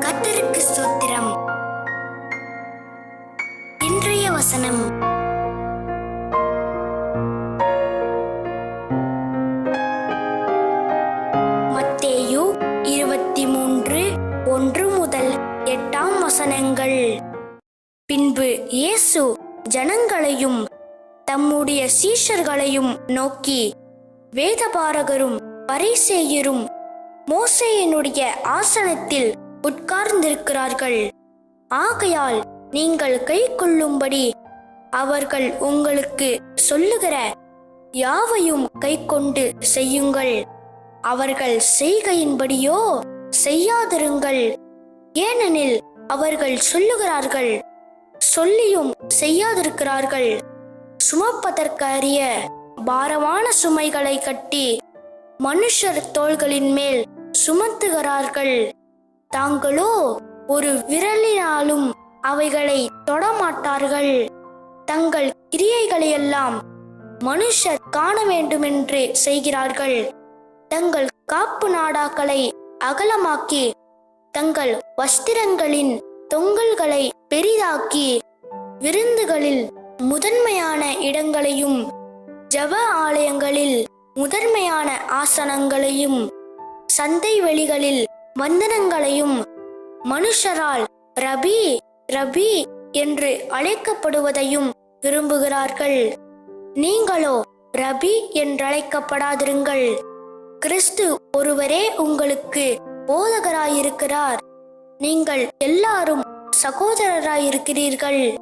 கத்தருக்கு the இன்றைய வசனம். மத்தேயு இருபத்தி மூன்று ஒன்று முதல் எட்டாம் வசனங்கள். பின்பு இயேசு ஜனங்களையும் தம்முடைய சீஷர்களையும் நோக்கி வேதபாரகரும் பரிசேயரும் மோசையினுடைய ஆசனத்தில் உட்கார்ந்திருக்கிறார்கள். ஆகையால் நீங்கள் கை கொள்ளும்படி அவர்கள் உங்களுக்கு சொல்லுகிற யாவையும் கை கொண்டு செய்யுங்கள். அவர்கள் செய்கையின்படியோ செய்யாதிருங்கள். ஏனெனில் அவர்கள் சொல்லுகிறார்கள் சொல்லியும் செய்யாதிருக்கிறார்கள். சுமப்பதற்கு அறிய பாரமான சுமைகளை கட்டி மனுஷர் தோள்களின் மேல் சுமத்துகிறார்கள். தாங்களோ ஒரு விரலினாலும் அவைகளை தொடமாட்டார்கள். தங்கள் கிரியைகளையெல்லாம் மனுஷர் காண வேண்டுமென்று செய்கிறார்கள். தங்கள் காப்பு நாடாக்களை அகலமாக்கி தங்கள் வஸ்திரங்களின் தொங்கல்களை பெரிதாக்கி விருந்துகளில் முதன்மையான இடங்களையும் ஜப ஆலயங்களில் முதன்மையான ஆசனங்களையும் சந்தை வெளிகளில் வந்தனங்களையும் மனுஷரால் ரபி ரபி என்று அழைக்கப்படுவதையும் விரும்புகிறார்கள். நீங்களோ ரபி என்றழைக்கப்படாதிருங்கள். கிறிஸ்து ஒருவரே உங்களுக்கு போதகராயிருக்கிறார். நீங்கள் எல்லாரும் சகோதரராயிருக்கிறீர்கள்.